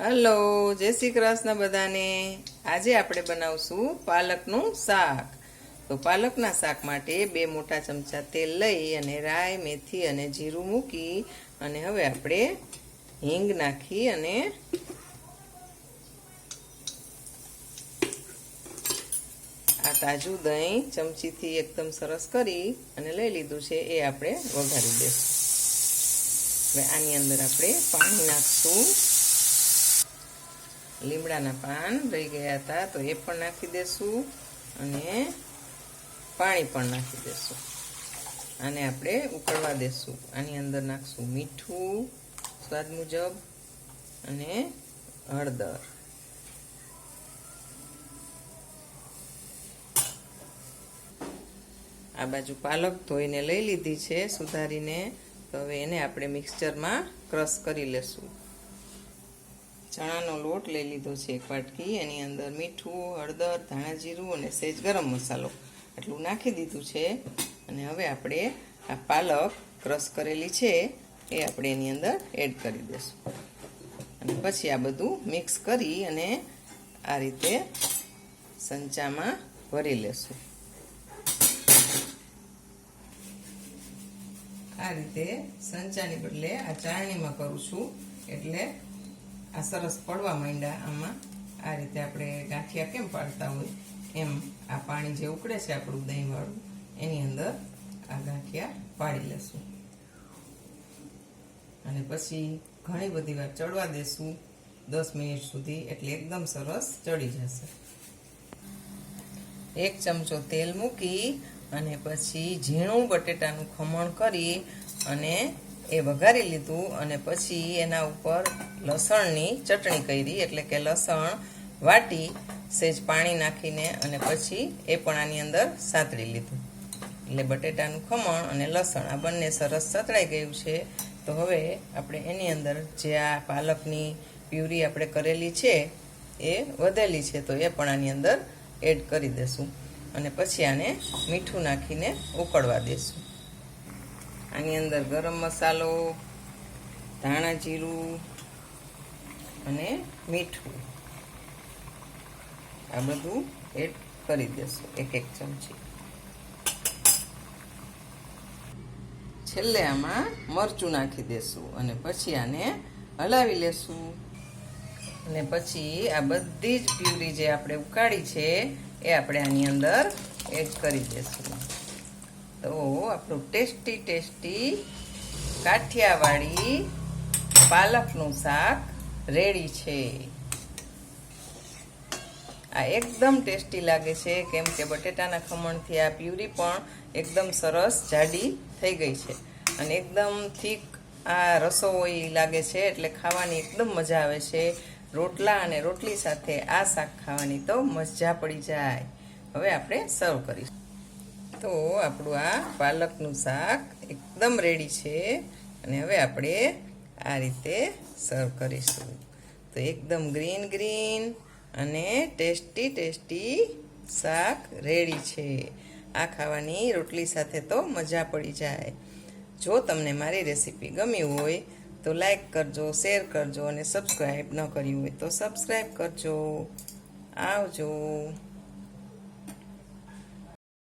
Hello, જય શ્રી કૃષ્ણ બધાને. આજે આપણે બનાવશું પાલકનું શાક. તો પાલકના શાક માટે બે મોટા ચમચા તેલ લઈ અને રાઈ, મેથી અને જીરું મૂકી અને હવે આપણે હિંગ નાખી અને આ તાજું દહીં ચમચીથી એકદમ સરસ કરી અને લઈ લીધું છે, એ આપણે વઘારી દઈશું હવે આની અંદર આપણે પાણી નાખશું. લીમડાના પાન રહી ગયા હતા, તો એ પણ નાખી દેશું અને પાણી પણ નાખી દેશું. આને આપણે ઉકળવા દેશું. આની અંદર નાખશું મીઠું, સ્વાદ મુજબ અને હળદર. આ બાજુ પાલક ધોઈને લઈ લીધી છે, સુધારીને. તો હવે એને આપણે મિક્સચરમાં ક્રશ કરી લેશું. ચણાનો લોટ લઈ લીધો છે. એક વાટકી, એની અંદર મીઠું, હળદર, ધાણા જીરું અને સેજ ગરમ મસાલો આટલું નાખી દીધું છે. અને હવે આપણે આ પાલક ક્રશ કરેલી છે એ આપણે એની અંદર એડ કરી દઈશું. અને પછી આ બધું મિક્સ કરી અને આ રીતે સંચામાં ભરી લેશું. આ રીતે સંચાની બદલે આ ચાળણીમાં કરું છું. એટલે આ સરસ પડવા માંડ્યા આમાં. આ રીતે આપણે ગાંઠિયા કેમ પાડતા હોય એમ આ પાણી જે ઉકળે છે આપણું દહીંવાળું, એની અંદર આ ગાંઠિયા પાડી લેશું. અને પછી ઘણી બધી વાર ચડવા દેશું. દસ મિનિટ સુધી એટલે એકદમ સરસ ચડી જશે. એક ચમચો તેલ મૂકી અને પછી ઝીણું બટેટાનું ખમણ કરી અને એ વઘારી લીધું અને પછી એના ઉપર લસણની ચટણી કરી, એટલે કે લસણ, વાટી, સેજ પાણી નાખીને અને પછી એ પણ આની અંદર સાતળી લીધું. એટલે બટેટાનું ખમણ અને લસણ આ બંને સરસ સતળાઈ ગયું છે. તો હવે આપણે એની અંદર જે આ પાલકની પ્યુરી આપણે કરેલી છે એ વધેલી છે, તો એ પણ આની અંદર એડ કરી દેશું અને પછી આને મીઠું નાખીને ઉકળવા દેશું. આની અંદર ગરમ મસાલો, ધાણા જીરું અને મીઠું. આ બધું એડ કરી દેશું, એક એક ચમચી. છેલ્લે આમાં મરચું નાખી દેશું અને પછી આને હલાવી લેશું. અને પછી આ બધી જ પ્યુરી જે આપણે ઉકાળી છે, એ આપણે આની અંદર એડ કરી દઈશું તો આપણું ટેસ્ટી ટેસ્ટી કાઠિયાવાડી પાલકનું શાક રેડી છે. આ એકદમ ટેસ્ટી લાગે છે, કેમ કે બટેટાના ખમણથી આ પ્યુરી પણ એકદમ સરસ જાડી થઈ ગઈ છે. અને એકદમ થીક આ રસોઈ લાગે છે, એટલે ખાવાની એકદમ મજા આવે છે. રોટલા અને રોટલી સાથે આ શાક ખાવાની તો મજા પડી જાય. હવે આપણે સર્વ કરીશું. તો આપણું આ પાલકનું શાક એકદમ રેડી છે. અને હવે આપણે આ રીતે સર્વ કરીશું. તો એકદમ ગ્રીન ગ્રીન અને ટેસ્ટી ટેસ્ટી શાક રેડી છે. આ ખાવાની રોટલી સાથે તો મજા પડી જાય. જો તમને મારી રેસીપી ગમી હોય, તો લાઈક કરજો શેર કરજો અને સબસ્ક્રાઈબ ન કર્યું હોય તો સબસ્ક્રાઈબ કરજો. આવજો.